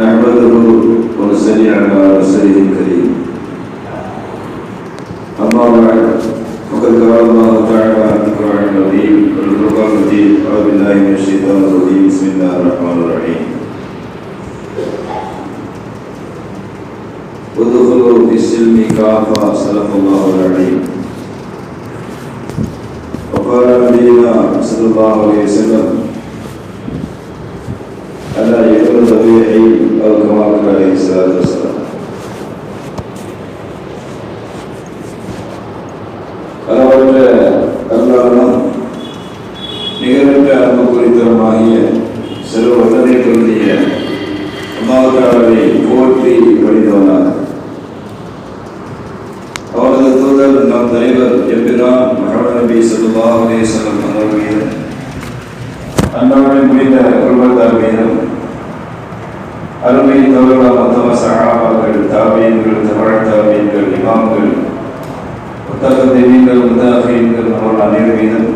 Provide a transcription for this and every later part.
نحمده ونصلي على رسوله الكريم. أما بعد فقد قال الله تعالى في القرآن العظيم والفرقان المجيد أعوذ بالله من الشيطان الرجيم. بسم الله الرحمن الرحيم. ودخلوا في السلم كافة صدق الله العظيم. وقال نبينا صلى الله عليه وسلم ألا يكون طبيعي أو كما قال عليه الصلاة والسلام அளவற்ற அருளாளனும் நிகரற்ற அன்பு குறித்தரமாகிய சிறு வல்லதை பொருந்திய அம்மாவுக்காரரை போற்றி வழிந்தவனார் அவரது தூதர் நம் தலைவர் எம்பிரான் மகமது நபி ஸல்லல்லாஹு அலைஹி வஸல்லம் அவர்கள் மீது அன்னாரின் முடிந்த குடும்பத்தார் மீதும் அருமை தோழர்கள மொத்தம சகாபாக்கள் தாபியங்கள் தமிழ் தாபியங்கள் இமாம்கள் புத்தக தெய்வீங்கள் முத்தாஃபீன்கள் அவர்கள் அனைவர் மீதும்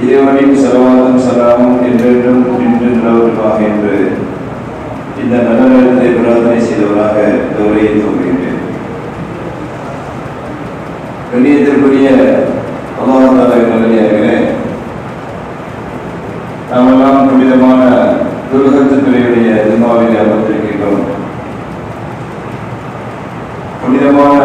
இறைவனின் செலவாதம் சலாமும் என்றென்றும் நின்று நிலவருமாக என்று இந்த நல்ல நேரத்தை பிரார்த்தனை செய்தவராக இந்த உரையை தோன்றுகின்றேன் கண்ணியத்திற்குரிய அல்லாஹால நல்லே நாமெல்லாம் புனிதமான துருகத்துறையுடைய திருமாவிலே அமர்ந்திருக்கின்றோம். புனிதமான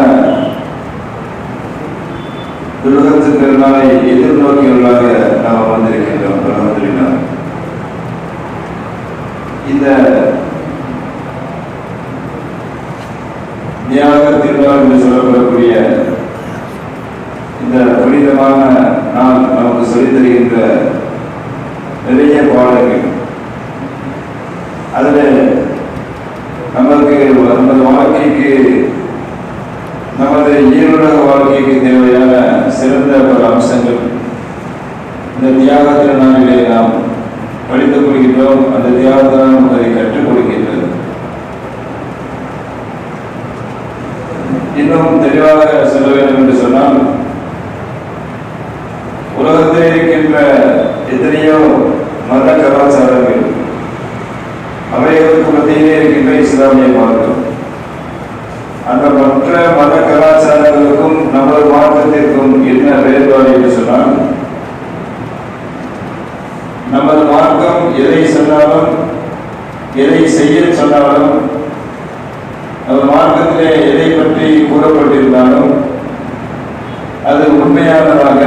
துருகத்து பெருநாளை எதிர்நோக்கியவர்களாக நாம் அமர்ந்திருக்கின்றோம் அலமதுல்லா இந்த தியாக திருநாள் என்று சொல்லப்படக்கூடிய இந்த புனிதமான நாள் நமக்கு சொல்லித் தருகின்ற நிறைய பாடல்கள். அதில் நமக்கு நமது வாழ்க்கைக்கு நமது ஈருலக வாழ்க்கைக்கு தேவையான சிறந்த பல அம்சங்கள். இந்த தியாக திருநாளிலே நாம் படித்துக் கொள்கின்றோம். அந்த தியாகத்தினால் நமக்கு அதை கற்றுக் கொடுக்கின்றது. இன்னும் தெளிவாக சொல்ல வேண்டும் என்று சொன்னால் உலகத்தில் இருக்கின்ற எத்தனையோ மத கலாச்சாரங்கள் அவைகளுக்கு மத்தியிலே இருக்கின்ற இஸ்லாமிய மார்க்கம் அந்த மற்ற மத கலாச்சார நமது மார்க்கத்திற்கும் என்ன வேறுபாடு என்று சொன்னால் நமது மார்க்கம் எதை சொன்னாலும் எதை செய்ய சொன்னாலும் நமது மார்க்கத்திலே எதை பற்றி கூறப்பட்டிருந்தாலும் அது உண்மையானதாக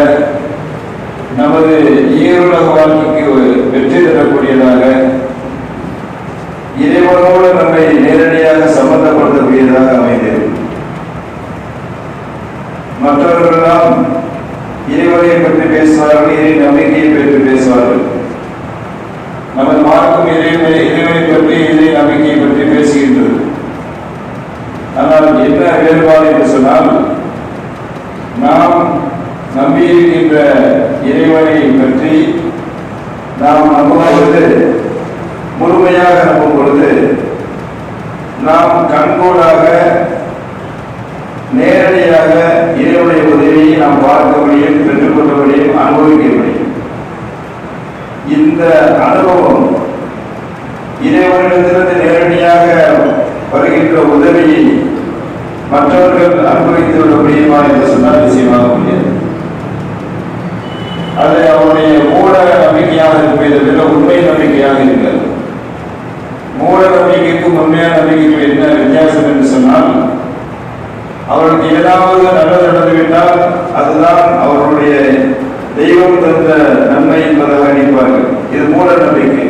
நமது ஈருலக வாழ்க்கைக்கு வெற்றி தரக்கூடியதாக இறைவனோடு நம்மை நேரடியாக சம்பந்தப்படுத்தக்கூடியதாக அமைந்தது மற்றவர்களெல்லாம் இறைவனை பற்றி பேசுவார்கள் இறை நம்பிக்கையை பற்றி பேசுவார்கள் நமது மார்க்கும் இறைவனை இறைவனை பற்றி இறை நம்பிக்கையை பற்றி பேசுகின்றது ஆனால் என்ன வேறுபாடு என்று சொன்னால் நாம் நம்பியிருக்கின்ற இறைவனை பற்றி நாம் நம்பும் பொழுது முழுமையாக நம்பும் பொழுது நாம் கண்கூடாக நேரடியாக இறைவனுடைய உதவியை நாம் பார்க்க முடியும் பெற்றுக்கொள்ள முடியும் அனுபவிக்க முடியும். இந்த அனுபவம் இறைவனிடத்திலிருந்து நேரடியாக வருகின்ற உதவியை மற்றவர்கள் அனுபவித்து விட முடியுமா என்று சொன்னால் நிச்சயமாக முடியாது. அது அவருடைய மூட நம்பிக்கையாக இருப்பதை உண்மை நம்பிக்கையாக இருக்கிறது. மூட நம்பிக்கைக்கும் உண்மையான நம்பிக்கைக்கும் என்ன? வித்தியாசம் என்று சொன்னால் அவருக்கு ஏதாவது நல்லது நடந்துவிட்டால் அதுதான் அவருடைய தெய்வம் தந்த நன்மை என்பதாக நினைப்பார்கள். இது மூட நம்பிக்கை.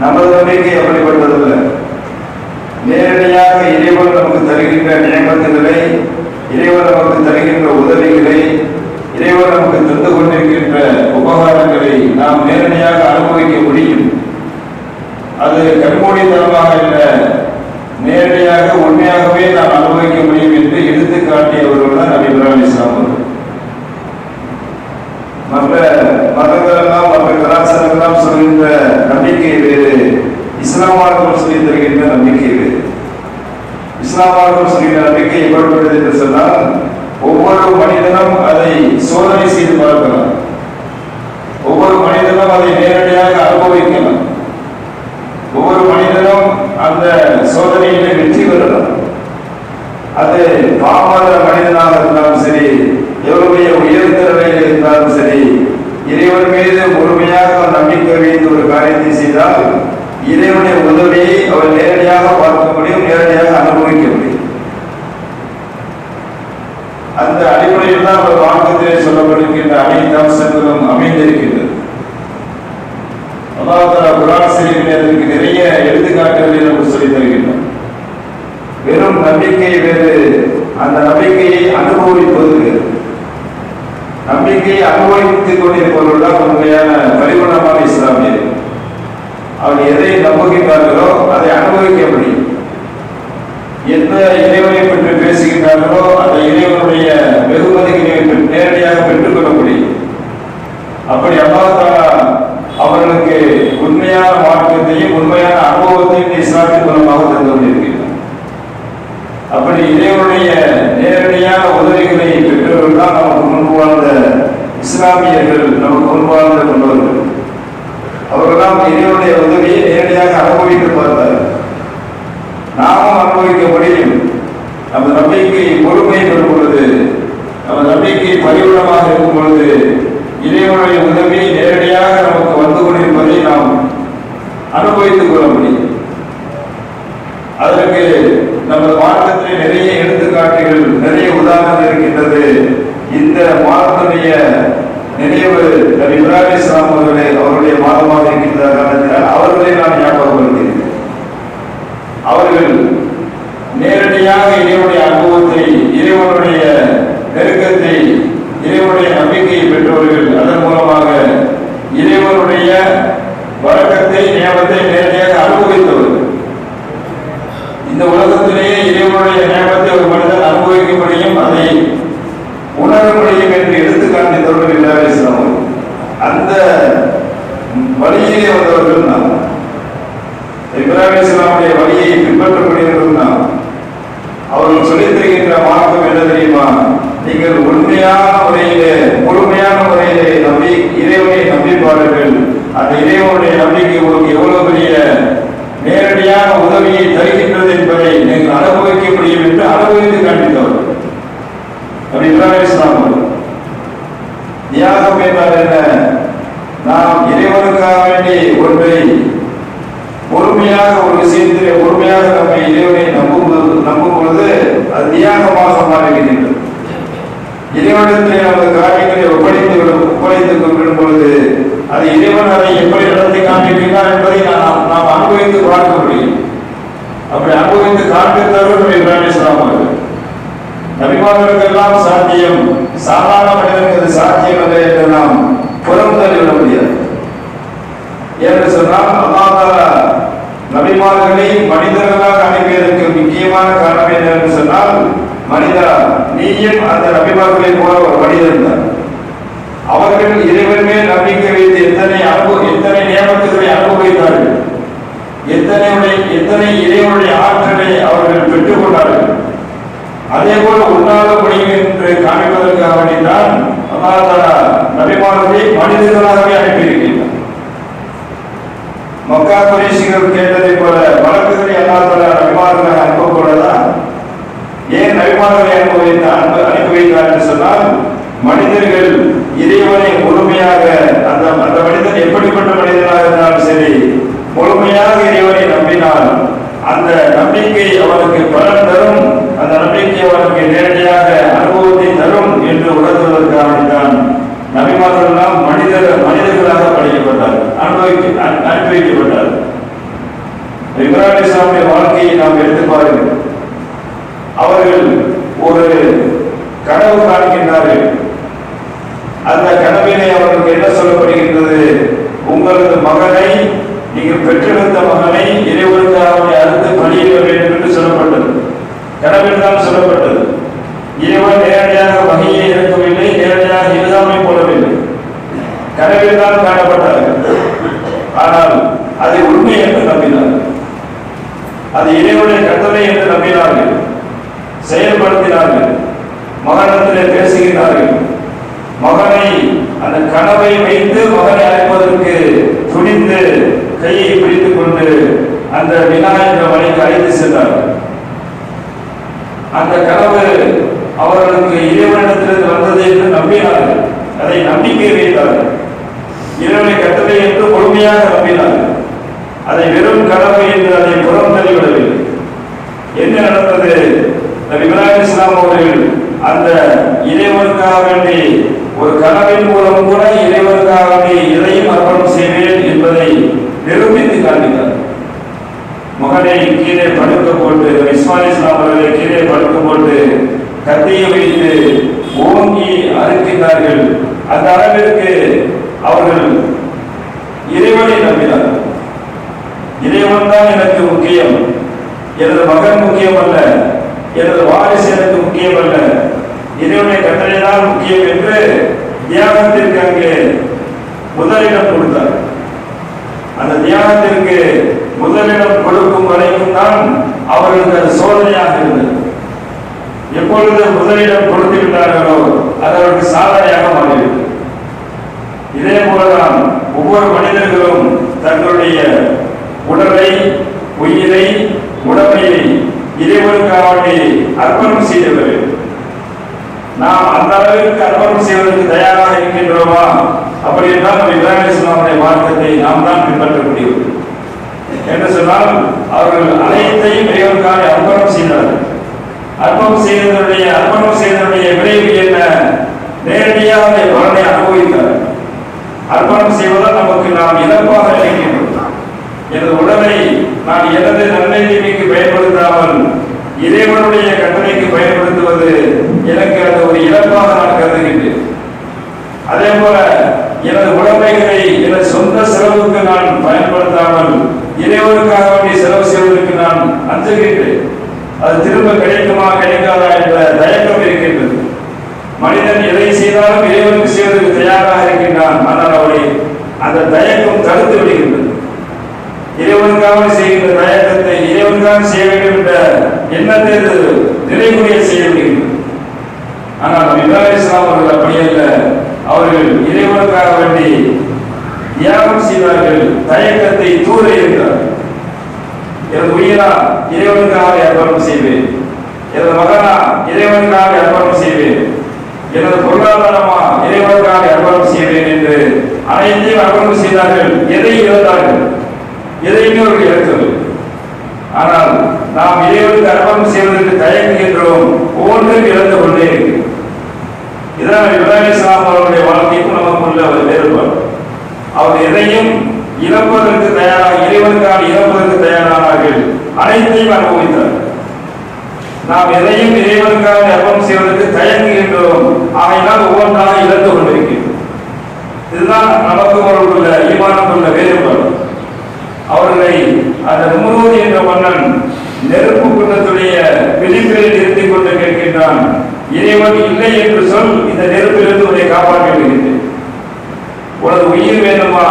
நமது நம்பிக்கை அப்படிப்பட்டதல்ல. நேரடியாக இறைவன் நமக்கு தருகின்ற நியமத்துகளை இறைவன் நமக்கு தருகின்ற உதவிகளை இறைவன் நமக்கு தந்து கொண்டிருக்கின்ற உபகாரங்களை நாம் நேரடியாக அனுபவிக்க முடியும். அது கண்மூடித்தனமாக இல்லை நேரடியாக உண்மையாகவே நாம் அனுபவிக்க முடியும் என்று எடுத்து காட்டியவர்கள் தான் நபி இப்ராஹிம் இஸ்லாம் மற்ற மதங்களெல்லாம் மற்ற கலாச்சாரங்கள்லாம் சொல்கின்ற நம்பிக்கை வேறு இஸ்லாமார்கள் சொல்லி தருகின்ற நம்பிக்கை வேறு. இஸ்லாமார்கள் சொல்கின்ற நம்பிக்கை எப்படிப்பட்டது என்று சொன்னால் ஒவ்வொரு மனிதனும் அதை சோதனை செய்து பார்க்கலாம் ஒவ்வொரு மனிதனும் அதை நேரடியாக அனுபவிக்கலாம் ஒவ்வொரு மனிதனும் அந்த சோதனையிலே வெற்றி பெறலாம் அது பாமர மனிதனாக இருந்தாலும் சரி எவருடைய உயர்ந்த நிலையில் இருந்தாலும் சரி இறைவன் மீது முழுமையாக நம்பிக்கை வைத்து ஒரு காரியத்தை செய்தால் இறைவனுடைய உதவியை அவர் நேரடியாக பார்க்க முடியும் நேரடியாக அனுபவிக்க முடியும். அந்த அடிப்படையில் தான் அவர் வாக்கத்திலே சொல்லப்படுகின்ற அனைத்து அம்சங்களும் அமைந்திருக்கின்றது. அல்லாஹ் குரான் ஷரீஃபில் அதற்கு நிறைய எடுத்துக்காட்டுகளை நமக்கு சொல்லித் தருகின்றார் வெறும் நம்பிக்கை வேறு அந்த நம்பிக்கையை அனுபவிப்பது வேறு. நம்பிக்கையை அனுபவித்துக் கொண்டிருப்பவர்கள் தான் உண்மையான பரிபூர்ணமான இஸ்லாமியர் அவர் எதை நம்புகின்றார்களோ அதை அனுபவிக்க முடியும். எந்த இறைவனை பற்றி பேசுகின்றார்களோ அந்த இறைவனுடைய வெகுமதிகளை பெற்று- நேரடியாக பெற்றுக்கொள்ள முடியும். அப்படி அல்லாஹாலா அவர்களுக்கு உண்மையான மாற்றத்தையும் உண்மையான அனுபவத்தையும் இந்த இஸ்லாத்தின் மூலமாக தந்து கொண்டிருக்கிறார் அப்படி இறைவனுடைய நேரடியான உதவிகளை பெற்றவர்கள் தான் நமக்கு முன்பு வாழ்ந்த இஸ்லாமியர்கள் நமக்கு முன்பு வாழ்ந்த கொண்டவர்கள் தான் இறைவனுடைய உதவியை நேரடியாக அனுபவித்து பார்த்தார்கள். நாமும் அனுபவிக்க முடியும் நமது நம்பிக்கை பொறுமை பெறும் பொழுது நமது நம்பிக்கை பரிவுணமாக இருக்கும் பொழுது இறைவனுடைய உதவி நேரடியாக நமக்கு வந்து கொண்டிருப்பதை நாம் அனுபவித்துக் கொள்ள முடியும். அதற்கு நம்ம மார்க்கத்திலே நிறைய எடுத்துக்காட்டுகள் நிறைய உதாரணங்கள் இருக்கின்றது. இந்த மாதத்துடைய நினைவு நபி இப்ராஹிம் இஸ்லாம் அவர்களே அவருடைய மாதமாக இருக்கின்ற காரணத்தினால் அவர்களை நான் அவர்கள் நேரடியாக இறைவனுடைய அனுபவத்தை இறைவனுடைய நெருக்கத்தை இறைவனுடைய நம்பிக்கையை பெற்றவர்கள் அதன் மூலமாக இறைவனுடைய வழக்கத்தை நியமத்தை நேரடியாக அனுபவித்தவர்கள். இந்த உலகத்திலேயே இறைவனுடைய நியமத்தை ஒரு மனிதன் அனுபவிக்க முடியும் அதை உணர முடியும் என்று எடுத்து காண்பித்தவர்கள் அந்த வழியிலே வந்தவர்கள் வேண்டும் என்று சொல்லப்பட்டது. கனவில் தான் சொல்லப்பட்டது. இறைவன் நேரடியாக வகையை இறக்கவில்லை நேரடியாக எழுதாமை போடவில்லை கனவில் தான் காணப்பட்டார்கள் ஆனால் அதை உண்மை என்று நம்பினார்கள். அது இறைவனுடைய கட்டளை என்று நம்பினார்கள். செயல்படுத்தினார்கள். மகனத்திலே பேசுகிறார்கள் மகனை அந்த கனவை வைத்து மகனை அழைப்பதற்கு துணிந்து கையை பிடித்துக் கொண்டு அந்த வினா என்ற மலைக்கு அழைத்து சென்றார் அந்த கனவு அவர்களுக்கு இறைவனிடத்திலிருந்து வந்தது என்று நம்பினார்கள். அதை நம்பிக்கை வைத்தார்கள். இறைவனை கட்டளை என்று முழுமையாக நம்பினார்கள். அதை வெறும் கனவு என்று அதை புறம் தள்ளிவிடவில்லை. என்ன நடந்தது? நபி இப்ராஹிம் இஸ்லாம் அவர்கள் அந்த இறைவனுக்காக வேண்டி ஒரு கனவின் மூலம் கூட இறைவனுக்காக வேண்டி எதையும் அர்ப்பணம் செய்வேன் என்பதை நிரூபித்து காண்பித்தார் மகனை கீழே படுக்க போட்டு இஸ்மாயில் இஸ்லாம் அவர்களை கீழே படுக்க போட்டு கத்தியை வைத்து ஓங்கி அறுக்கின்றார்கள். அந்த அளவிற்கு அவர்கள் இறைவனை நம்பினார்கள் இறைவன் தான் எனக்கு முக்கியம். எனது மகன் முக்கியம் அல்ல எனது வாரிசு எனக்கு முக்கியம் அல்ல இறைவனை கட்டளைதான் முக்கியம் என்று தியாகத்திற்கு அங்கே முதலிடம் கொடுத்தார். அந்த தியாகத்திற்கு முதலிடம் கொடுக்கும் வரைக்கும் தான் அவர்களுக்கு அது சோதனையாக இருந்தது. எப்பொழுது முதலிடம் கொடுத்து விட்டார்களோ அது அவருக்கு சாதனையாக மாறிவிட்டது இதே போலதான் ஒவ்வொரு மனிதர்களும் தங்களுடைய உடலை உயிரை உடமையை இறைவனுக்காக வேண்டி அர்ப்பணம் செய்தவர் நாம் அந்த அளவிற்கு அர்ப்பணம் செய்வதற்கு தயாராக இருக்கின்றோமா? அப்படி என்றால் நம்ம இப்ராஹிம் இஸ்லாமுடைய மார்க்கத்தை நாம் தான் பின்பற்ற முடியும். என்று சொன்னால் அவர்கள் அனைத்தையும் இறைவனுக்காக அர்ப்பணம் செய்தார்கள் அர்ப்பணம் செய்ததனுடைய அர்ப்பணம் செய்ததனுடைய விளைவு என்ன? நேரடியாக பலனை அனுபவித்தார் அர்ப்பணம் செய்வதால் நமக்கு நாம் இழப்பாக நினைக்கின்றோம். எனது உடலை நான் எனது நன்மை தீமைக்கு பயன்படுத்தாமல் இறைவனுடைய கட்டளைக்கு பயன்படுத்துவது எனக்கு அது ஒரு இழப்பாக நான் கருதுகின்றேன். அதே போல எனது உடமைகளை எனது சொந்த செலவுக்கு நான் பயன்படுத்தாமல் இறைவனுக்காக வேண்டிய செலவு செய்வதற்கு நான் அஞ்சுகின்றேன் அது திரும்ப கிடைக்குமா கிடைக்காதா என்ற தயக்கம் இருக்கின்றது. மனிதன் எதை செய்தாலும் இறைவனுக்கு செய்வதற்கு தயாராக இருக்கின்றான். ஆனால் அவரை அந்த தயக்கம் தடுத்து விடுகின்றது. இறைவனுக்காக செய்கின்ற தயக்கத்தை இறைவனுக்காக செய்ய வேண்டும் என்ற எண்ணத்தை நிறைவுடைய செய்ய முடியும் ஆனால் இப்ராஹிம் இஸ்லாம் அவர்கள் அப்படியல்ல அவர்கள் இறைவனுக்காக வேண்டி தியாகம் செய்தார்கள் தயக்கத்தை தூர இருந்தார்கள் எனது உயிரா இறைவனுக்காக அர்ப்பணம் செய்வேன். எனது மகனா இறைவனுக்காக அர்ப்பணம் செய்வேன். எனது பொருளாதாரமா இறைவனுக்காக அர்ப்பணம் செய்வேன் என்று அனைத்தையும் அர்ப்பணம் செய்தார்கள். எதை இழந்தார்கள்? எதையுமே அவர்கள் இழக்கவில்லை ஆனால் நாம் இறைவனுக்கு அர்ப்பணம் செய்வதற்கு தயங்குகின்றோம் ஒவ்வொன்றும் இழந்து கொண்டே இருக்கு. இதான் இப்ராஹிம் இஸ்லாம் அவருடைய வாழ்க்கைக்கும் நமக்குள்ள ஒரு வேறுபாடு. அவர் எதையும் இழப்பதற்கு தயாராக இறைவனுக்காக இழப்பதற்கு தயார் அனைத்தையும் அனுபவித்தார் நாம் எதையும் இறைவனுக்காக அர்ப்பணம் செய்வதற்கு தயங்குகின்றோம் ஆகையினால் ஒவ்வொன்றாக இழந்து கொண்டிருக்கின்றோம் இதுதான் நமக்கு அவர்களுள்ள ஈமானத்துள்ள வேறுபாடு. அவர்களை அந்த நுமரூதி என்ற மன்னன் நெருப்பு குண்டத்துடைய விளிம்பில் நிறுத்திக் கொண்டு கேட்கின்றான் இறைவன் இல்லை என்று சொல் இந்த நெருப்பிலிருந்து உன்னை காப்பாற்ற விடுகின்றேன் உனது உயிர் வேண்டுமா?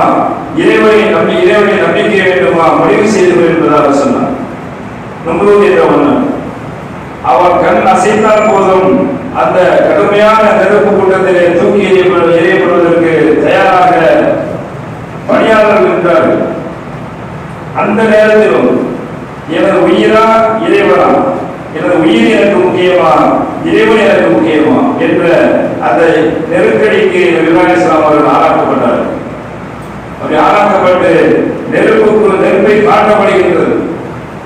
இறைவனை நம்பி இறைவனை நம்பிக்கை வேண்டுமா? முடிவு செய்து என்பதாக சொன்னான். நுமரூதி என்ற மன்னன் அவர் கண் அசைத்தால் போதும். அந்த கடுமையான நெருப்பு கூட்டத்திலே தூக்கி எறியப்படுவதற்கு தயாராக பணியாளர்கள் இருந்தார்கள் அந்த நேரத்திலும் எனது உயிரா இறைவனா? எனது உயிர் எனக்கு முக்கியமா? இறைவன் எனக்கு முக்கியமா? என்ற அந்த நெருக்கடிக்கு விமானிஸ்லாம் அவர்கள் ஆளாக்கப்பட்டார் அப்படி ஆளாக்கப்பட்டு நெருப்புக்கு நெருப்பை காட்டப்படுகின்றது.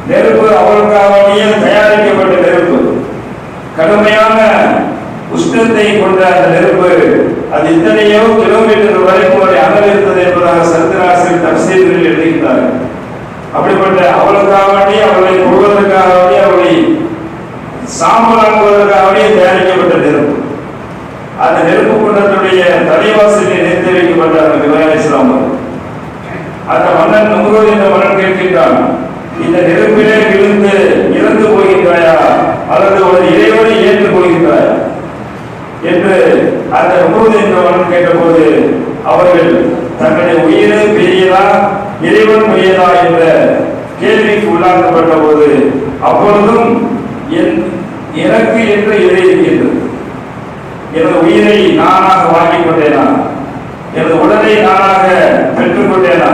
நெருப்பு அவர்களுக்காகவே கடுமையான உஷ்ணத்தை கொண்ட அந்த நெருப்பு அது எத்தனையோ கிலோமீட்டர் வரைக்கும் ஒரு இருந்தது என்பதாக சந்திராசிரியர் தப்சீர்கள் எழுதுகின்றார்கள் அப்படிப்பட்ட அவளுக்காக வேண்டி அவளை கொள்வதற்காக வேண்டி அவளை சாம்பலாக்குவதற்காக தயாரிக்கப்பட்ட நெருப்பு. அந்த நெருப்பு குண்டத்துடைய தலைவாசலில் நிறுத்தி வைக்கப்பட்ட அந்த விவசாய இஸ்லாம் அந்த மன்னன் நுகர்வு என்ற மன்னன் கேட்கின்றான் இந்த நெருப்பிலே விழுந்து இறந்து போகின்றாயா? அல்லது ஒரு இறை அந்த உமது என்பவன் கேட்டபோது அவர்கள் தங்களுடைய உயிரை பெரியதா இறைவன் பெரியதா என்ற கேள்விக்கு உள்ளாக்கப்பட்ட போது அப்பொழுதும் எனக்கு என்று இறை இருக்கின்றது. எனது உயிரை நானாக வாங்கிக் கொண்டேனா? எனது உடலை நானாக பெற்றுக்கொண்டேனா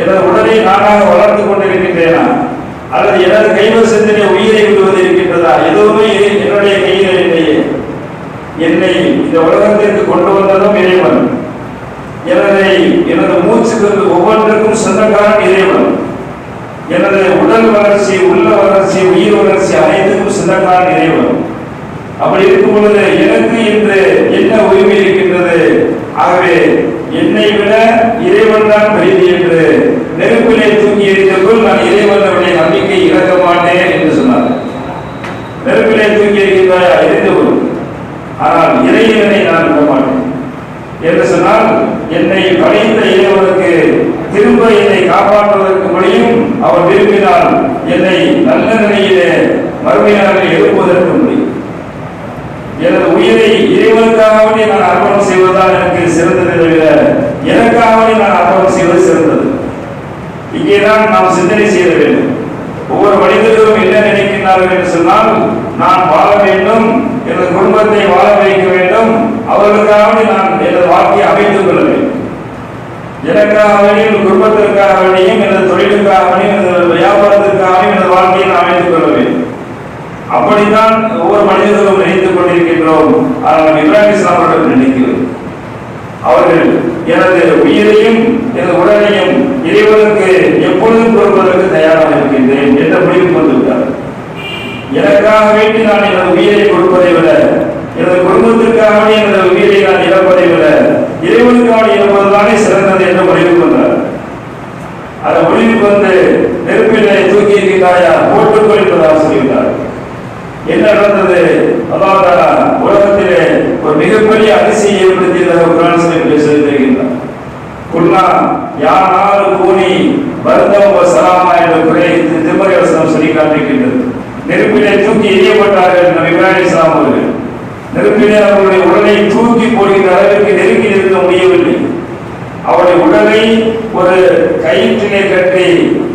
எனது உடலை நானாக வளர்த்து கொண்டிருக்கின்றேனா? அல்லது எனது கைவசத்திலே உயிரை விடுவது இருக்கின்றதா? எதுவுமே என்னுடைய கையில் இல்லையே. என்னை இந்த உலகத்திற்கு கொண்டு வந்ததும் இறைவன். எனதை எனது மூச்சுக்கு ஒவ்வொன்றுக்கும் சொந்தக்காரன் இறைவன். எனது உடல் வளர்ச்சி உள்ள வளர்ச்சி உயிர் வளர்ச்சி அனைத்துக்கும் சொந்தக்காரன் இறைவன். அப்படி இருக்கும் பொழுது எனக்கு இன்று என்ன உரிமை இருக்கின்றது? ஆகவே என்னை விட இறைவன் தான் பெரியது என்று நெருப்பிலே தூங்கி எறிந்தபோல் நான் இறைவனுடைய நம்பிக்கை இழக்க மாட்டேன் என்று சொன்னார். நெருப்பிலே தூங்கி எறிகின்ற எறிந்தபோல் என்னை இறைவனை நான் விட மாட்டேன் என்று சொன்னால் என்னை வளைந்த இறைவனுக்கு திரும்ப என்னை காப்பாற்றுவதற்கு முடியும் அவர் விரும்பினால் என்னை நல்ல நிலையிலே மறுமையாக எழுப்புவதற்கு முடியும். எனது உயிரை இறைவனுக்காகவே நான் அர்ப்பணம் செய்வதுதான் எனக்கு சிறந்ததை தவிர எனக்காகவே நான் அர்ப்பணம் செய்வது சிறந்தது. இங்கேதான் நாம் சிந்தனை செய்ய வேண்டும். ஒவ்வொரு மனிதர்களும் என்ன நினைக்கின்றார்கள் என்று சொன்னால் நான் வாழ வேண்டும் எனது குடும்பத்தை வாழ வைக்க வேண்டும். அவர்களுக்காகவே நான் எனது வாழ்க்கையை அமைத்துக் கொள்ள வேண்டும். எனக்காக வேண்டியும் குடும்பத்திற்காக வேண்டியும் எனது தொழிலுக்காக வேண்டியும் எனது வியாபாரத்திற்காக எனது வாழ்க்கையை நான் அமைத்துக் கொள்ள வேண்டும். அப்படித்தான் ஒவ்வொரு மனிதர்களும் நினைத்துக் கொண்டிருக்கின்றோம். ஆனால் இப்ராஹிம் இஸ்லாம் அவர்கள் நினைக்கிறோம் அவர்கள் எனது உயிரையும் எனது உடலையும் இறைவனுக்கு எப்பொழுதும் கொடுப்பதற்கு தயாராக இருக்கின்றேன் என்ற முடிவுக்கு வந்துவிட்டார் எனக்காக வேண்டி நான் எனது உயிரை கொடுப்பதை விட எனது குடும்பத்திற்காக எனது உயிரை நான் இழப்பதை விட இறைவனுக்காக இழப்பதுதானே சிறந்தது என்ற முடிவுக்கு வந்தார் அதை முடிவுக்கு வந்து நெருப்பிலே தூக்கி இருக்கின்றாயா போட்டுக்கொள் என்பதாக சொல்லிவிட்டார். என்ன நடந்தது? அல்லாஹ் உலகத்திலே ஒரு மிகப்பெரிய அதிசயம் ஏற்படுத்தியதாக குரான் சொல்லி தெரிகின்றார். குல்லா யானாலும் கூனி வருத்தம் சலாமா என்ற குறை திருமறை வசனம் சொல்லி காண்பிக்கின்றது நெருப்பிலே தூக்கி எரியப்பட்டார்கள் நபி இப்ராஹிம் இஸ்லாம் அவர்கள் நெருப்பிலே அவருடைய உடலை தூக்கி போடுகின்ற அளவிற்கு நெருங்கி நிறுத்த முடியவில்லை. அவருடைய உடலை ஒரு கயிற்றிலே கட்டி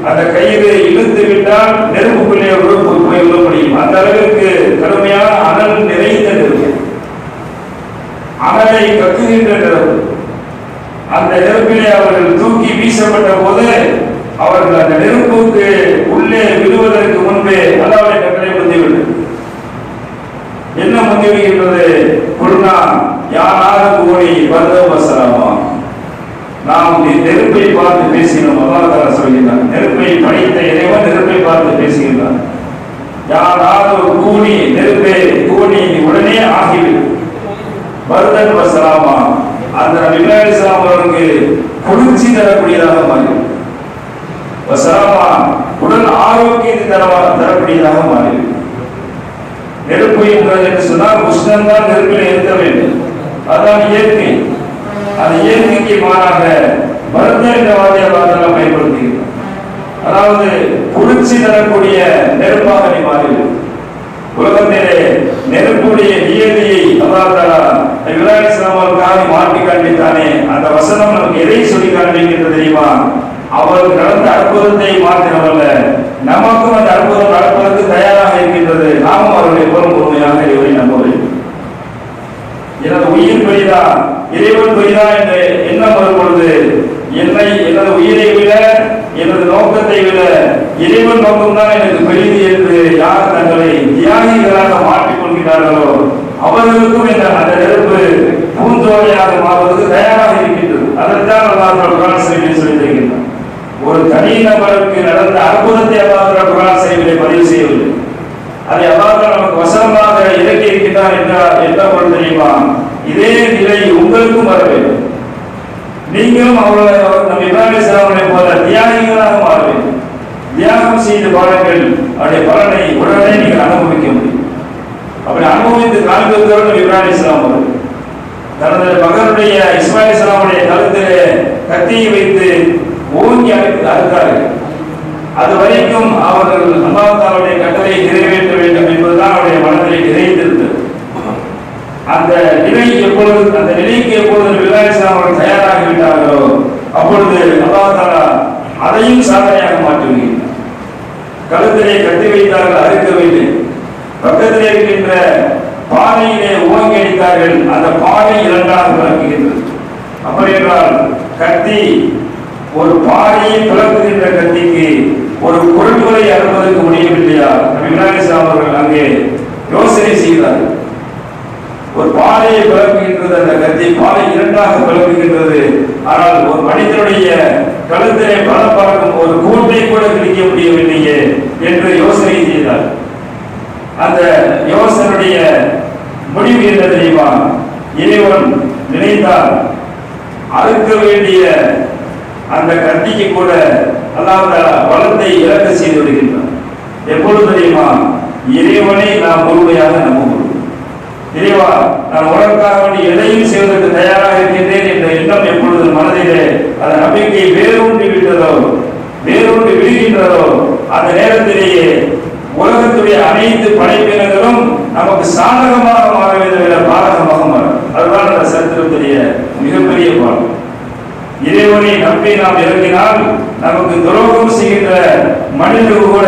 அந்த கயிறு இழுத்து விட்டால் நெருப்புக்குள்ளே ஒரு போய் விட முடியும். அந்த அளவிற்கு கடுமையான அனல் நிறைந்த நெருப்பு. அனலை கக்குகின்ற நெருப்பு. அந்த நெருப்பிலே அவர்கள் தூக்கி வீசப்பட்ட போது அவர்கள் அந்த நெருப்புக்கு உள்ளே விழுவதற்கு முன்பே அல்லாவுடைய கட்டளை முந்திவிட்டது என்ன முந்திவிடுகின்றது குருணா யானாக கூடி நாம் நெருப்பை பார்த்து பேசினோம். அல்லாஹ் சொல்கிறார் நெருப்பை படைத்த இறைவன் நெருப்பை பார்த்து பேசுகின்றார் யாராவது கூணி நெருப்பே கூணி உடனே ஆகிவிடும் வருதன் வசலாமா அந்த விநாயகர் இஸ்லாம் அவர்களுக்கு குளிர்ச்சி தரக்கூடியதாக மாறிடும் வசலாமா உடல் ஆரோக்கியத்தை தர தரக்கூடியதாக மாறிடும் நெருப்பு என்று சொன்னால் உஷ்ணம் தான் நெருப்பில் இருக்க வேண்டும். அதான் இயற்கை. அந்த இயற்கைக்கு மாறாக மருந்து என்ற வார்த்தையை அதாவது குளிர்ச்சி தரக்கூடிய நெருப்பாக நீ மாறிவிடும் உலகத்திலே நெருப்புடைய நியதியை அல்லாஹ் இஸ்லாமலுக்காக மாற்றி காண்பித்தானே அந்த வசனம் நமக்கு எதை சொல்லி காண்பிக்கின்றது தெரியுமா? அவர் நடந்த அற்புதத்தை மாற்றினவல்ல நமக்கும் அந்த அற்புதம் நடப்பதற்கு தயாராக இருக்கின்றது. நாமும் அவருடைய புறம் உண்மையாக இவரை நம்ப வேண்டும் எனது இறைவன் பெரிதா என்று எண்ணம் வரும்பொழுது என்னை எனது உயிரை விட எனது நோக்கத்தை விட இறைவன் நோக்கம்தான் எனக்கு பெரியது என்று யார் தங்களை தியாகிகளாக மாற்றிக் கொள்கிறார்களோ அவர்களுக்கும் இந்த அந்த நெருப்பு பூந்தோலையாக மாறுவதற்கு தயாராக இருக்கின்றது. அதைத்தான் அல்லாஹ் குரான் செய்தியில் சொல்லியிருக்கின்றார் ஒரு தனி நபருக்கு நடந்த அற்புதத்தை அல்லாஹ் குரான் செய்தியை பதிவு செய்யவில்லை. அதை அல்லாஹ் நமக்கு வசனமாக இறக்கி இருக்கின்றார் என்றால் என்ன பொருள் தெரியுமா? இதே நிலை உங்களுக்கும் வர வேண்டும். நீங்களும் அவர்களை நம் இப்ராஹிம் போல தியாகிகளாக மாற வேண்டும். தியாகம் செய்து பாடங்கள் அவருடைய பலனை உடனே நீங்கள் அனுபவிக்க முடியும். அப்படி அனுபவித்து காண்பித்தவர் நம் இப்ராஹிம் இஸ்லாம் அவர்கள். தனது மகனுடைய இஸ்மாயில் இஸ்லாமுடைய கழுத்திலே கத்தியை வைத்து ஓங்கி அறுத்து அறுத்தார்கள். அது வரைக்கும் அவர்கள் அல்லாஹாவுடைய கட்டளை நிறைவேற்ற வேண்டும் என்பதுதான் அவருடைய மனதிலே நிறைந்தது அந்த நிலை எப்பொழுது அந்த நிலைக்கு எப்பொழுது விவசாயம் அவர்கள் தயாராகி விட்டார்களோ அப்பொழுது அல்லாஹாலா அதையும் சாதனையாக மாற்றுகிறார் கழுத்திலே கட்டி வைத்தார்கள் அறுக்கவில்லை பக்கத்திலே இருக்கின்ற பாதையிலே ஓங்கி அடித்தார்கள் அந்த பாதை இரண்டாக விளக்குகின்றது. அப்படி என்றால் கத்தி ஒரு பாறையை பிளக்குகின்ற கத்திக்கு ஒரு பொருட்களை அறுப்பதற்கு முடியவில்லையா? விநாயகர் அவர்கள் அங்கே யோசனை செய்தார்கள். ஒரு பாலையை பிளப்புகின்றது அந்த கத்தி பாலை இரண்டாக பிளப்புகின்றது ஆனால் ஒரு மனிதனுடைய கழுத்திலே பல பறக்கும் ஒரு கூட்டை கூட கிழிக்க முடியவில்லையே என்று யோசனை செய்தார். அந்த யோசனுடைய முடிவு என்ன தெரியுமா? இறைவன் நினைத்தார் அறுக்க வேண்டிய அந்த கத்திக்கு கூட அல்லாத பலத்தை இழக்க செய்து விடுகின்றான். எப்பொழுது தெரியுமா? இறைவனை நாம் முழுமையாக நம்ப இறைவா நான் உனக்காக வேண்டி எதையும் செய்வதற்கு தயாராக இருக்கின்றேன் என்ற எண்ணம் எப்பொழுது மனதிலே அந்த நம்பிக்கை வேரூன்றி விட்டதோ வேரூன்றி விடுகின்றதோ அந்த நேரத்திலேயே உலகத்துடைய அனைத்து படைப்பினங்களும் நமக்கு சாதகமாக மாற வேண்டும் பாதகமாக மாறும். அதுதான் அந்த சரித்திரத்துடைய மிகப்பெரிய பாடம். இறைவனை நம்பி நாம் இறங்கினால் நமக்கு துரோகம் செய்கின்ற மனிதர்கள் கூட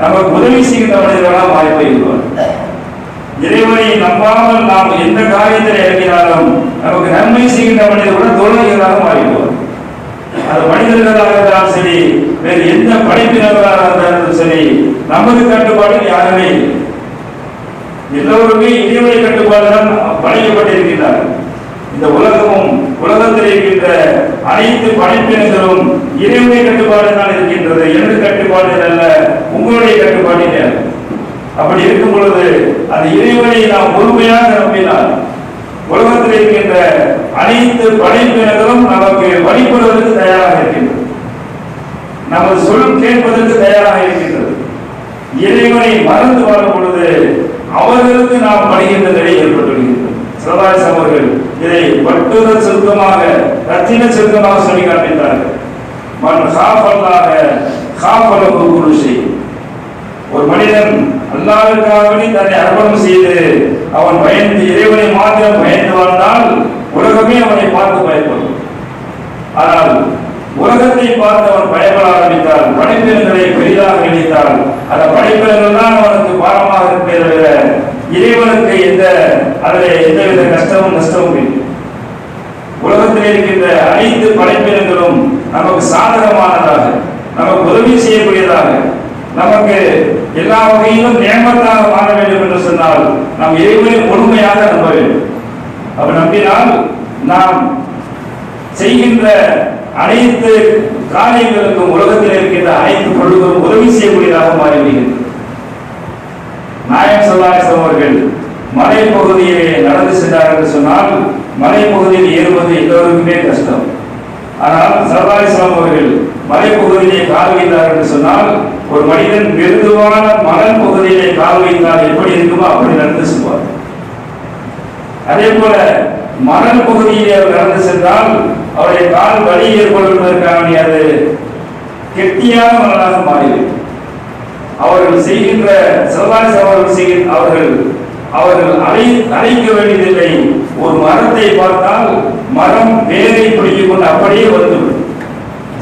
நமக்கு உதவி செய்கின்ற மனிதர்களாக மாறிப்போய்விடுவார் இறைவனை நம்பாமல் நாம் எந்த காரியத்தில் இறங்கினாலும் நமக்கு நன்மை செய்கின்ற மனிதர் கூட துரோகிகளாக மாறிடுவார் அது மனிதர்களாக இருந்தாலும் சரி வேறு எந்த படைப்பினர்களாக இருந்தாலும் சரி நமது கட்டுப்பாட்டில் யாருமே இல்லை. எல்லோருமே இறைவனை கட்டுப்பாடு தான் படைக்கப்பட்டிருக்கிறார்கள் இந்த உலகமும் உலகத்தில் இருக்கின்ற அனைத்து படைப்பினங்களும் இறைவனை கட்டுப்பாடு தான் இருக்கின்றது. எனது கட்டுப்பாடு அல்ல உங்களுடைய கட்டுப்பாட்டில் அப்படி இருக்கும் பொழுது அந்த இறைவனை நாம் முழுமையாக நம்பினால் உலகத்தில் இருக்கின்ற அனைத்து படைப்பினர்களும் நமக்கு வழிபடுவதற்கு தயாராக இருக்கின்றது நமது சொல் கேட்பதற்கு தயாராக இருக்கின்றது. இறைவனை மறந்து வாழும் பொழுது அவர்களுக்கு நாம் படுகின்ற நிலை ஏற்பட்டுள்ளது சிவராஜ் அவர்கள் இதை வட்டுத சுருக்கமாக ரத்தின சுருக்கமாக சொல்லி காண்பித்தார்கள். மண் காப்பல்லாக காப்பல குருஷி. ஒரு மனிதன் அல்லாவிற்காகவே தன்னை அர்ப்பணம் செய்து அவன் பயந்து இறைவனை மாத்திரம் பயந்து வாழ்ந்தால் உலகமே அவனை பார்த்து பயப்படும். ஆனால் உலகத்தை பார்த்து அவன் பயப்பட ஆரம்பித்தால் படைப்பினங்களை பெரிதாக நினைத்தால் அந்த படைப்பினங்கள் தான் அவனுக்கு பாரமாக இருப்பதை தவிர இறைவனுக்கு எந்த அதில் எந்தவித கஷ்டமும் நஷ்டமும் இல்லை. உலகத்தில் இருக்கின்ற அனைத்து படைப்பினங்களும் நமக்கு சாதகமானதாக நமக்கு உதவி செய்யக்கூடியதாக நமக்கு எல்லா வகையிலும் நேமத்தாக மாற வேண்டும் என்று சொன்னால் நாம் இறைவனை முழுமையாக நம்ப வேண்டும். அப்ப நம்பினால் நாம் செய்கின்ற அனைத்து காரியங்களுக்கும் உலகத்தில் இருக்கின்ற அனைத்து பொருள்களும் உதவி செய்யக்கூடியதாக மாறிவிடுகிறது. நாயக் சொல்லாசம் அவர்கள் மலைப்பகுதியிலே நடந்து சென்றார் என்று சொன்னால் மலைப்பகுதியில் ஏறுவது எல்லோருக்குமே கஷ்டம். ஆனால் சல்லாசம் அவர்கள் மலைப்பகுதியிலே கால் வைத்தார் என்று சொன்னால் ஒரு மனிதன் மிருதுவான மணல் பகுதியிலே கால் வைத்தால் எப்படி இருக்குமோ அப்படி நடந்து செல்வார். அதே போல மணல் பகுதியிலே அவர் நடந்து சென்றால் அவருடைய கால் வலி ஏற்படுவதற்காக அது கெட்டியான மணலாக மாறிவிடும். அவர்கள் செய்கின்ற சிவகாசி அவர்கள் செய்கின்ற அவர்கள் அவர்கள் அழை அழைக்க வேண்டியதில்லை. ஒரு மரத்தை பார்த்தால் மரம் வேரை பிடிக்கும் கொண்டு அப்படியே வந்துவிடும்.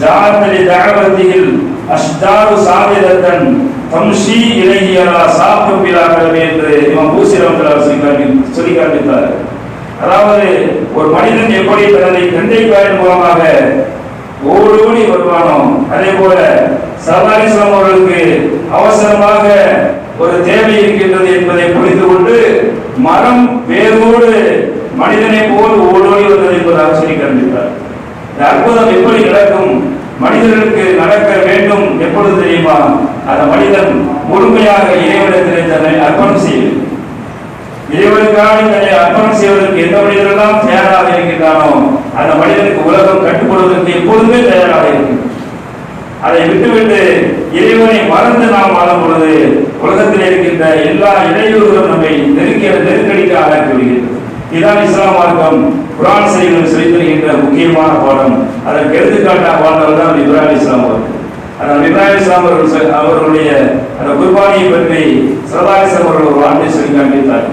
ஜானத்தலி தகவத்தியில் அஷ்தாரு சாதிதத்தன் தம்ஷி இலகியலா சாப்பிடுகிறார்கள் என்று இவன் பூசிரவத்தில் சொல்லி சொல்லி காண்பித்தார் அதாவது ஒரு மனிதன் எப்படி தனது கண்டைக்காயின் மூலமாக ஓடோடி வருவானோ அதே போல சர்வாரிசம் அவர்களுக்கு அவசரமாக ஒரு தேவை இருக்கின்றது என்பதை புரிந்து கொண்டு மரம் வேரோடு மனிதனை போல் ஓடோடி வந்தது என்பதாக சொல்லி காண்பித்தார் அற்புதம் எப்படி நடக்கும்? மனிதர்களுக்கு நடக்க வேண்டும் எப்பொழுது தெரியுமா? அந்த மனிதன் முழுமையாக இறைவனத்திலே தன்னை அர்ப்பணம் செய்யும் இறைவனுக்காக தன்னை அர்ப்பணம் செய்வதற்கு எந்த மனிதரெல்லாம் தயாராக இருக்கின்றானோ அந்த மனிதனுக்கு உலகம் கட்டுப்படுவதற்கு எப்பொழுதுமே தயாராக இருக்கும். அதை விட்டுவிட்டு இறைவனை மறந்து நாம் வாழும் பொழுது உலகத்தில் இருக்கின்ற எல்லா இடையூறுகளும் நம்மை நெருக்கிய நெருக்கடிக்கு ஆளாக்கி விடுகிறது. இதுதான் இஸ்லாம் மார்க்கம். குரான் செய்திகள் சொல்லித் தருகின்ற முக்கியமான பாடம். அதற்கு எடுத்துக்காட்டாக வாழ்ந்தவர் தான் இப்ராஹிம் இஸ்லாம் அவர்கள். அந்த இப்ராஹிம் இஸ்லாம் அவர்கள் அவர்களுடைய அந்த குர்பானியை பற்றி சரதாரிசம் அவர்கள் ஒரு வார்த்தை சொல்லி காண்பித்தார்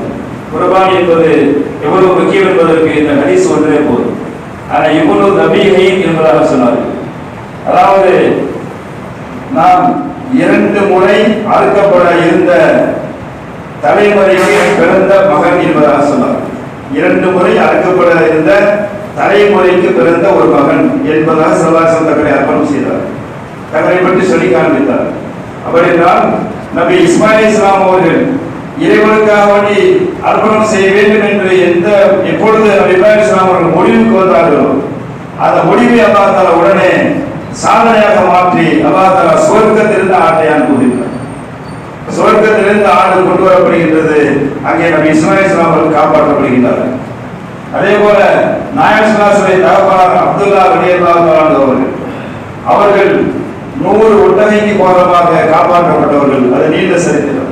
குர்பானி என்பது எவ்வளவு முக்கியம் என்பதற்கு இந்த ஹதீஸ் ஒன்றே போதும். ஆனால் இவ்வளவு நபிகை என்பதாக சொன்னார்கள். அதாவது நாம் இரண்டு முறை அறுக்கப்பட இருந்த தலைமுறைக்கு பிறந்த மகன் என்பதாக சொன்னார் இரண்டு முறை அறுக்கப்பட இருந்த தலைமுறைக்கு பிறந்த ஒரு மகன் என்பதாக சிவகாசம் தங்களை அர்ப்பணம் செய்தார். தகரை பற்றி சொல்லி காண்பித்தார். அப்படி என்றால் நபி இஸ்மாயில் இஸ்லாம் அவர்கள் இறைவனுக்காக வேண்டி அர்ப்பணம் செய்ய வேண்டும் என்று எந்த எப்பொழுது நபி இப்ராஹிம் இஸ்லாம் அவர்கள் முடிவுக்கு வந்தார்களோ அந்த முடிவை அல்லாஹ் உடனே சாதனையாக மாற்றி அல்லாஹ் தாலா சுவர்க்கத்திலிருந்து ஆட்டை அனுப்புகிறார் சுவர்க்கத்திலிருந்து ஆடு கொண்டு வரப்படுகின்றது. அங்கே நபி இஸ்மாயில் இஸ்லாம் அவர்கள் காப்பாற்றப்படுகின்றார்கள். அதே போல நாயர் சுல்லாசனை தகப்பனார் அப்துல்லா ரலியல்லாஹு அவர்கள் அவர்கள் நூறு ஒட்டகைக்கு போரமாக காப்பாற்றப்பட்டவர்கள். அது நீண்ட சரித்திரம்.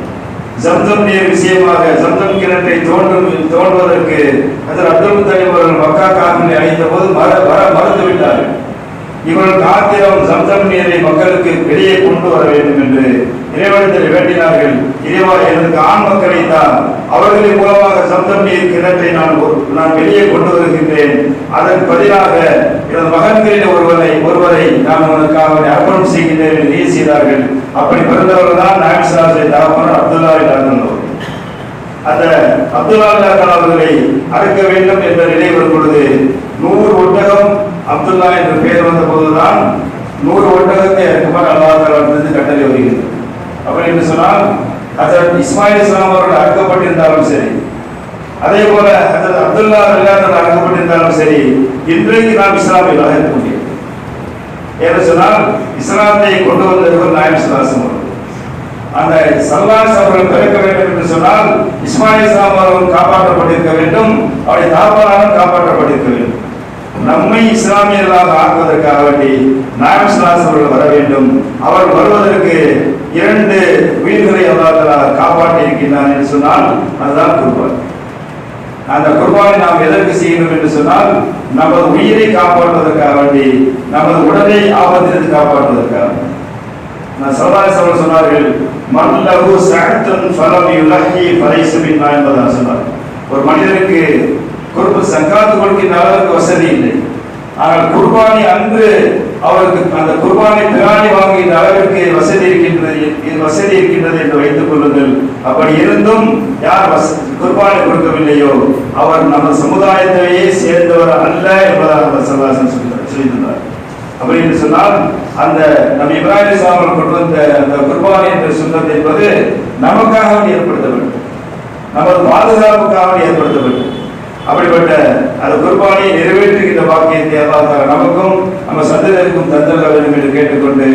ஜம்தம் நீர் விஷயமாக ஜம்தம் கிணற்றை தோன்றும் தோன்றுவதற்கு அதில் அப்துல் முத்தலிப் அவர்கள் மக்கா காவிரி அழைத்த போது மற வர மறுத்து விட்டார்கள் இவர்கள் காத்திரம் சம்சம் நீரை மக்களுக்கு வெளியே கொண்டு வர வேண்டும் என்று இறைவனத்தில் வேண்டினார்கள். இறைவா எனக்கு ஆண் மக்களை தான் அவர்களின் மூலமாக சம்சம் நீர் கிணற்றை நான் நான் வெளியே கொண்டு வருகின்றேன். அதன் பதிலாக எனது மகன்களில் ஒருவரை ஒருவரை நான் உனக்காக அர்ப்பணம் செய்கின்றேன் என்று நீ செய்தார்கள். அப்படி பிறந்தவர்கள் தான் நாயக் சலாசை அப்துல்லா இல்லாதவர்கள் அந்த அப்துல்லா இல்லாதவர்கள் அவர்களை அறுக்க வேண்டும் என்ற நிலை வரும் பொழுது நூறு ஒட்டகம் அப்துல்லா என்ற பெயர் வந்த போதுதான் நூறு ஒட்டகத்தை குமார் அல்லாஹ் கட்டளை வருகிறது. அப்படி என்று சொன்னால் ஹசரத் இஸ்மாயில் இஸ்லாம் அவர்கள் அறுக்கப்பட்டிருந்தாலும் சரி அதே போல ஹசரத் அப்துல்லா அல்லாஹ் அறுக்கப்பட்டிருந்தாலும் சரி இன்றைக்கு நாம் இஸ்லாமியர்களாக இருக்க முடியும் என்று சொன்னால் இஸ்லாத்தை கொண்டு வந்தவர் நாயம் சுல்லாசம் அவர்கள். அந்த சல்லாஸ் அவர்கள் பிறக்க வேண்டும் என்று சொன்னால் இஸ்மாயில் இஸ்லாம் அவர்கள் காப்பாற்றப்பட்டிருக்க வேண்டும் அவருடைய தாப்பாளரும் காப்பாற்றப்பட்டிருக்க வேண்டும். நம்மை இஸ்லாமியர்களாக ஆக்குவதற்காக வேண்டி நாயம் அவர்கள் வர வேண்டும். அவர் வருவதற்கு இரண்டு உயிர்களை அல்லாஹ் காப்பாற்றி இருக்கின்றான் என்று சொன்னால் அதுதான் குர்பான். அந்த குர்பானை நாம் எதற்கு செய்யணும் என்று சொன்னால் நமது உயிரை காப்பாற்றுவதற்காக வேண்டி நமது உடலை ஆபத்திலிருந்து காப்பாற்றுவதற்காக நான் சல்லாஸ் அவர்கள் சொன்னார்கள் மல்லகு சகத்தன் ஃபலம் யுலஹி ஃபலைஸ என்பதாக சொன்னார் ஒரு மனிதனுக்கு குடும்ப சங்காத்து கொடுக்கின்ற அளவுக்கு வசதி இல்லை. ஆனால் குர்பானி அன்று அவருக்கு அந்த குர்பானை பிராணி வாங்குகின்ற அளவிற்கு வசதி இருக்கின்றது இது வசதி இருக்கின்றது என்று வைத்துக் கொள்ளுங்கள். அப்படி இருந்தும் யார் குர்பானை கொடுக்கவில்லையோ அவர் நம்ம சமுதாயத்திலேயே சேர்ந்தவர் அல்ல என்பதாக அவர் சல்லாசன் சொல்லியிருந்தார். அப்படி என்று சொன்னால் அந்த நம்ம இப்ராஹிம் சாமன் கொண்டு வந்த அந்த குர்பானி என்ற சுண்ணத் என்பது நமக்காக ஏற்படுத்த வேண்டும் நமது பாதுகாப்புக்காக ஏற்படுத்த வேண்டும் அப்படிப்பட்ட அந்த குர்பானியை நிறைவேற்றுகின்ற பாக்கியத்தை அல்லாஹ் தஆலா நமக்கும் நம்ம சந்ததிக்கும் தந்தல்ல வேண்டும் என்று கேட்டுக்கொண்டு